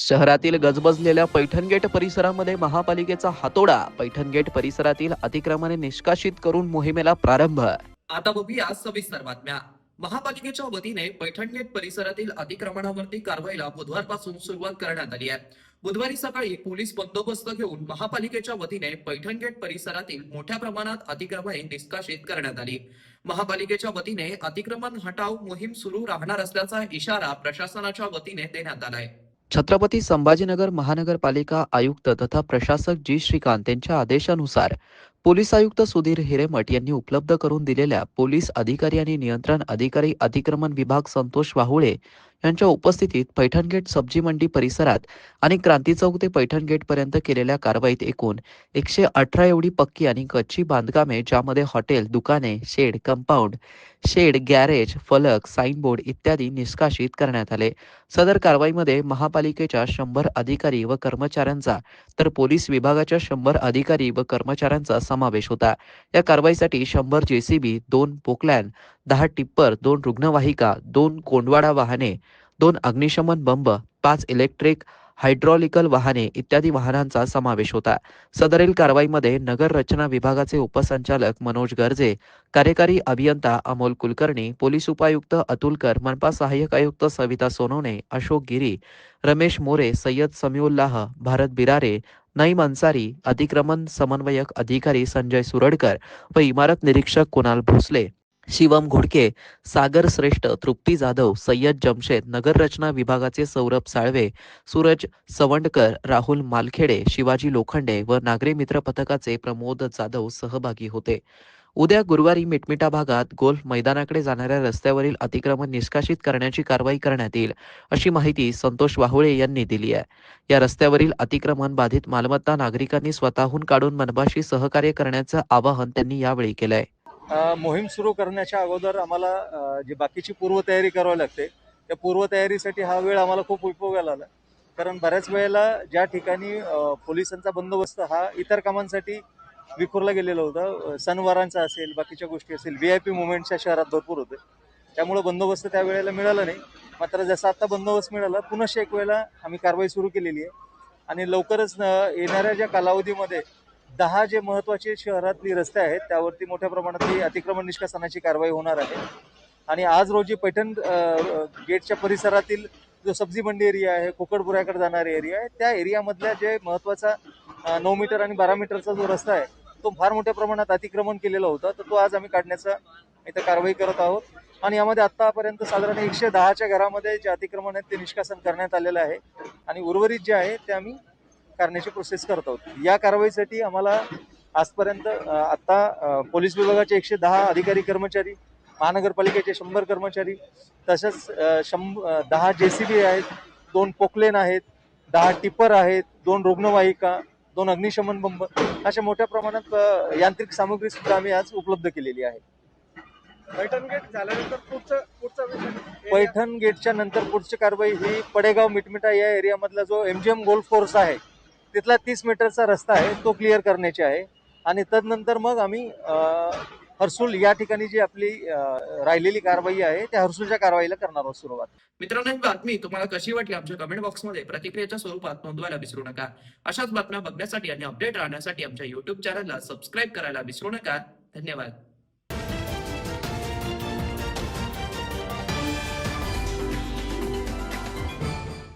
शहरातील गजबजलेल्या पैठण गेट परिसरामध्ये महापालिकेचा हातोडा. पैठण गेट परिसरातील अतिक्रमणे निष्कासित करून मोहिमेला प्रारंभ. आता बघूया सविस्तर बातम्या. महापालिकेच्या वतीने पैठण गेट परिसरातील अतिक्रमणावरती कारवाईला बुधवारपासून सुरुवात करण्यात आली आहे. बुधवारी सकाळी पोलीस बंदोबस्त घेऊन महापालिकेच्या वतीने पैठण गेट परिसरातील मोठ्या प्रमाणात अतिक्रमणे निष्कासित करण्यात आली. महापालिकेच्या वतीने अतिक्रमण हटाव मोहीम सुरू राहणार असल्याचा इशारा प्रशासनाच्या वतीने देण्यात आलाय. छत्रपती संभाजीनगर महानगरपालिका आयुक्त तथा प्रशासक जी. श्रीकांत यांच्या आदेशानुसार पोलीस आयुक्त सुधीर हिरेमठ यांनी उपलब्ध करून दिलेल्या पोलीस अधिकारी आणि नियंत्रण अधिकारी अतिक्रमण विभाग संतोष वाहुळे यांच्या उपस्थितीत पैठणगेट सब्जी मंडी परिसरात आणि क्रांती चौक ते पैठणगेट पर्यंत केलेल्या कारवाईत एकूण एकशे अठरा एवढी पक्की आणि कच्ची बांधकामे ज्यामध्ये हॉटेल दुकाने शेड कंपाऊंड शेड गॅरेज फलक साईनबोर्ड इत्यादी निष्कासित करण्यात आले. सदर कारवाईमध्ये महापालिकेच्या शंभर अधिकारी व कर्मचाऱ्यांचा तर पोलीस विभागाच्या शंभर अधिकारी व कर्मचाऱ्यांचा समावेश होता. या कारवाईसाठी शंभर जेसीबी दोन पोकलॅन दहा टिप्पर दोन रुग्णवाहिका दोन कोंडवाडा वाहने दोन अग्निशमन बंब पाच इलेक्ट्रिक हायड्रॉलिकल वाहने इत्यादी वाहनांचा समावेश होता. सदरील कारवाईमध्ये नगर रचना विभागाचे उपसंचालक मनोज गर्जे कार्यकारी अभियंता अमोल कुलकर्णी पोलीस उपायुक्त अतुलकर मनपा सहाय्यक आयुक्त सविता सोनवणे अशोक गिरी रमेश मोरे सय्यद समीउल्लाह भारत बिरारे नईम अन्सारी अतिक्रमण समन्वयक अधिकारी संजय सुरडकर व इमारत निरीक्षक कुणाल भोसले. शिवम घोडके सागर श्रेष्ठ तृप्ती जाधव सय्यद जमशेद नगररचना विभागाचे सौरभ साळवे सूरज सवंडकर राहुल मालखेडे शिवाजी लोखंडे व नागरी मित्र पथकाचे प्रमोद जाधव सहभागी होते. उद्या गुरुवारी मिटमिटा भागात गोल्फ मैदानाकडे जाणाऱ्या रस्त्यावरील अतिक्रमण निष्कासित करण्याची कारवाई करण्यात येईल अशी माहिती संतोष वाहुळे यांनी दिली आहे. या रस्त्यावरील अतिक्रमण बाधित मालमत्ता नागरिकांनी स्वतःहून काढून मनपाशी सहकार्य करण्याचं आवाहन त्यांनी यावेळी केलंय. मोहीम सुरू करण्याच्या अगोदर आम्हाला जी बाकीची पूर्वतयारी करावी लागते त्या पूर्वतयारीसाठी हा वेळ आम्हाला खूप उपयोगाला आला कारण बऱ्याच वेळेला ज्या ठिकाणी पोलिसांचा बंदोबस्त हा इतर कामांसाठी विखुरला गेलेला होता. सणवारांचा असेल बाकीच्या गोष्टी असेल व्ही आय पी मुवमेंटच्या शहरात भरपूर होते. त्यामुळे बंदोबस्त त्या वेळेला मिळाला नाही. मात्र जसा आता बंदोबस्त मिळाला पुनश्च एक वेळेला आम्ही कारवाई सुरू केलेली आहे. आणि लवकरच येणाऱ्या ज्या कालावधीमध्ये दहा जे महत्त्वाचे शहरातली रस्ते आहेत त्यावरती मोठ्या प्रमाणातली अतिक्रमण निष्कासनाची कारवाई होणार आहे. आणि आज रोजी पैठण गेटच्या परिसरातील जो सब्जी मंडी एरिया आहे कोकडपुऱ्याकडे जाणारा एरिया आहे त्या एरियामधल्या जे महत्त्वाचा नऊ मीटर आणि बारा मीटरचा जो रस्ता आहे तो फार मोठ्या प्रमाणात अतिक्रमण केलेला होता. तर तो आज आम्ही काढण्याचा इथं कारवाई करत आहोत. आणि यामध्ये आतापर्यंत साधारण एकशे दहाच्या घरामध्ये जे अतिक्रमण आहेत ते निष्कासन करण्यात आलेलं आहे. आणि उर्वरित जे आहे ते आम्ही करण्याची प्रोसेस करत आहोत. या कारवाईसाठी आम्हाला आजपर्यंत आता पोलीस विभागाचे एकशे दहा अधिकारी कर्मचारी महानगरपालिकेचे शंभर कर्मचारी तसंच शंभ दहा जे सी बी आहेत दोन पोकलेन आहेत दहा टिप्पर आहेत दोन रुग्णवाहिका दोन अग्निशमन बंब अशा मोठ्या प्रमाणात यांत्रिक सामग्री सुद्धा आम्ही आज उपलब्ध केलेली आहे. पैठण गेट झाल्यानंतर पुढचं पैठण गेटच्या नंतर पुढची कारवाई ही पडेगाव मिटमिटा या एरियामधला जो M G M golf course आहे तिथला तीस मीटरचा रस्ता आहे तो क्लिअर करण्याची आहे. आणि तदनंतर मग आम्ही हर्सुल या ठिकाणी जी आपली राहिलेली कारवाई आहे त्या हर्सुलच्या कारवाईला करणार आहोत सुरुवात. मित्रांनो ही बातमी तुम्हाला कशी वाटली आमच्या कमेंट बॉक्समध्ये प्रतिक्रियेच्या स्वरूपात नोंदवायला विसरू नका. अशाच बातम्या बघण्यासाठी आणि अपडेट राहण्यासाठी आमच्या युट्यूब चॅनलला सबस्क्राईब करायला विसरू नका. धन्यवाद.